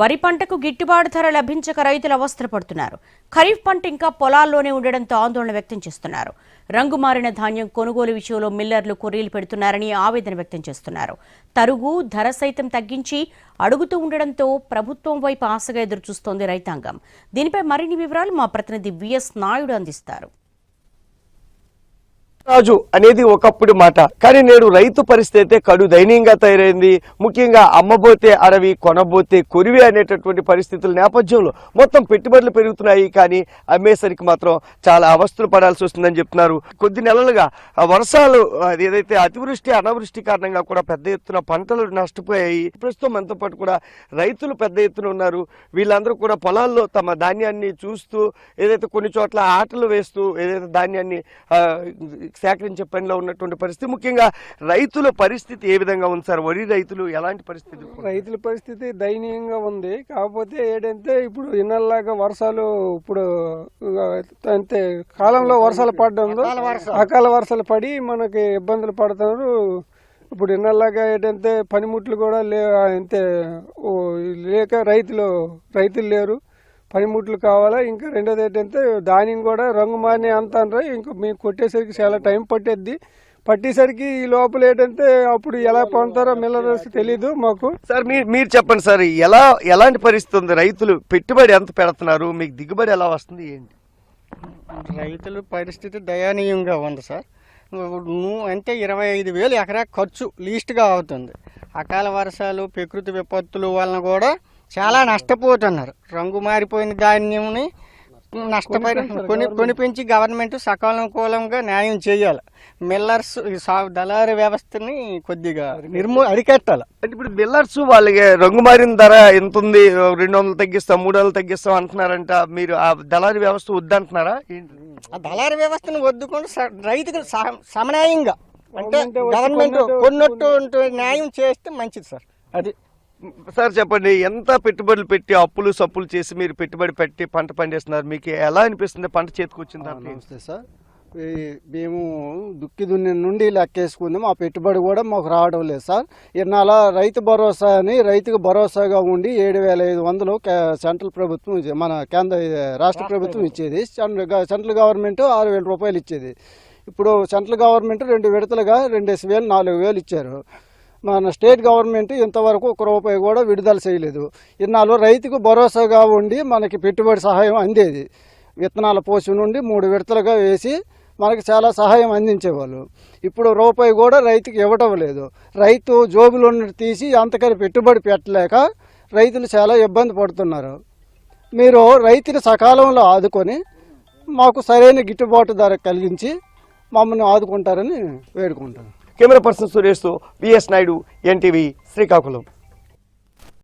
వరి పంటకు గిట్టుబాటు ధర లభించక రైతులు అవస్థపడుతున్నారు ఖరీఫ్ పంట ఇంకా పొలాల్లోనే ఉండడంతో ఆందోళన వ్యక్తం చేస్తున్నారు. రంగు మారిన ధాన్యం కొనుగోలు విషయంలో మిల్లర్లు కొర్రీలు పెడుతున్నారని ఆవేదన వ్యక్తం చేస్తున్నారు. తరుగు ధర సైతం తగ్గించి అడుగుతూ ఉండడంతో ప్రభుత్వం వైపు ఆశగా ఎదురుచూస్తోంది రైతాంగం. దీనిపై మరిన్ని వివరాలు మా ప్రతినిధి విఎస్ నాయుడు అందిస్తారు. రాజు అనేది ఒకప్పుడు మాట. కానీ నేడు రైతు పరిస్థితి అయితే కడు దయనీయంగా తయారైంది. ముఖ్యంగా అమ్మబోతే అడవి కొనబోతే కొరివి అనేటటువంటి పరిస్థితుల నేపథ్యంలో మొత్తం పెట్టుబడులు పెరుగుతున్నాయి. కానీ అమ్మేసరికి మాత్రం చాలా అవస్థలు పడాల్సి వస్తుందని చెప్తున్నారు. కొద్ది నెలలుగా వర్షాలు అది ఏదైతే అతివృష్టి అనావృష్టి కారణంగా కూడా పెద్ద ఎత్తున పంటలు నష్టపోయాయి. ప్రస్తుతం మనతో పాటు కూడా రైతులు పెద్ద ఎత్తున ఉన్నారు. వీళ్ళందరూ కూడా పొలాల్లో తమ ధాన్యాన్ని చూస్తూ ఏదైతే కొన్ని చోట్ల ఆటలు వేస్తూ ఏదైతే ధాన్యాన్ని సేకరించే పనిలో ఉన్నటువంటి పరిస్థితి. ముఖ్యంగా రైతుల పరిస్థితి ఏ విధంగా ఉంది సార్? వరి రైతులు ఎలాంటి పరిస్థితి? రైతుల పరిస్థితి దయనీయంగా ఉంది. కాకపోతే ఏంటంటే ఇప్పుడు ఇన్నల్లాగా వర్షాలు ఇప్పుడు అంతే కాలంలో వర్షాలు పడడంలో అకాల వర్షాలు పడి మనకి ఇబ్బందులు పడుతున్నారు. ఇప్పుడు ఇన్నల్లాగా ఏంటంటే పనిముట్లు కూడా లే అంతే లేక రైతులు రైతులు లేరు. పనిముట్లు కావాలా? ఇంకా రెండోది ఏంటంటే ధాన్యం కూడా రంగు మాని అంటారు ఇంకా మీకు కొట్టేసరికి చాలా టైం పట్టేద్ది. పట్టేసరికి ఈ లోపల ఏంటంటే అప్పుడు ఎలా పొందుతారో మిల్లర్స్ తెలీదు మాకు. సార్ మీరు మీరు చెప్పండి సార్ ఎలా ఎలాంటి పరిస్థితి ఉంది? రైతులు పెట్టుబడి ఎంత పెడుతున్నారు? మీకు దిగుబడి ఎలా వస్తుంది? ఏంటి? రైతుల పరిస్థితి దయనీయంగా ఉంది సార్. నువ్వు అంటే ఇరవై ఐదు వేలు ఎకరా ఖర్చు లీస్ట్గా అవుతుంది. అకాల వర్షాలు ప్రకృతి విపత్తుల వలన కూడా చాలా నష్టపోతున్నారు. రంగు మారిపోయిన ధాన్యంని నష్టపరి కొని కొనిపించి గవర్నమెంట్ సకాలంకూలంగా న్యాయం చేయాలి. మిల్లర్స్ దళారీ వ్యవస్థని కొద్దిగా నిర్మూ అరికట్టాలి. అంటే ఇప్పుడు బిల్లర్స్ వాళ్ళకి రంగు మారిన ధర ఎంత ఉంది రెండు వందలు తగ్గిస్తాం మూడు వందలు తగ్గిస్తాం అంటున్నారంట. మీరు ఆ దళారీ వ్యవస్థ వద్దంటున్నారా? ఆ దళారీ వ్యవస్థను వద్దుకొని స- రైతుకు సమన్యాయంగా అంటే గవర్నమెంట్ కొన్నట్టు- న్యాయం చేస్తే మంచిది సార్. అది సార్ చెప్పండి ఎంత పెట్టుబడులు పెట్టి అప్పులు సప్పులు చేసి మీరు పెట్టుబడి పెట్టి పంట పండిస్తున్నారు? మీకు ఎలా అనిపిస్తుంది? పంట చేతికి వచ్చిన తర్వాత నమస్తే సార్. మేము దుక్కి దున్ని నుండి లెక్కేసుకుందాం ఆ పెట్టుబడి కూడా మాకు రావడం లేదు సార్. ఇన్నాళ్ళ రైతు భరోసా అని రైతుకు భరోసాగా ఉండి ఏడు వేల ఐదు వందలు సెంట్రల్ ప్రభుత్వం మన కేంద్ర రాష్ట్ర ప్రభుత్వం ఇచ్చేది. సెంట్రల్ గవర్నమెంట్ ఆరు వేల రూపాయలు ఇచ్చేది. ఇప్పుడు సెంట్రల్ గవర్నమెంట్ రెండు విడతలుగా రెండేసి వేలు నాలుగు వేలు ఇచ్చారు. మన స్టేట్ గవర్నమెంట్ ఇంతవరకు ఒక రూపాయి కూడా విడుదల చేయలేదు. ఇన్నాళ్ళు రైతుకు భరోసాగా ఉండి మనకి పెట్టుబడి సహాయం అందేది. విత్తనాల పోసి నుండి మూడు విడతలుగా వేసి మనకి చాలా సహాయం అందించేవాళ్ళు. ఇప్పుడు రూపాయి కూడా రైతుకి ఇవ్వటం లేదు. రైతు జోబులో తీసి అంతకని పెట్టుబడి పెట్టలేక రైతులు చాలా ఇబ్బంది పడుతున్నారు. మీరు రైతుని సకాలంలో ఆదుకొని మాకు సరైన గిట్టుబాటు ధర కలిగించి మమ్మల్ని ఆదుకుంటారని వేడుకుంటాను camera person Suresh VS Naidu NTV Srikakulam.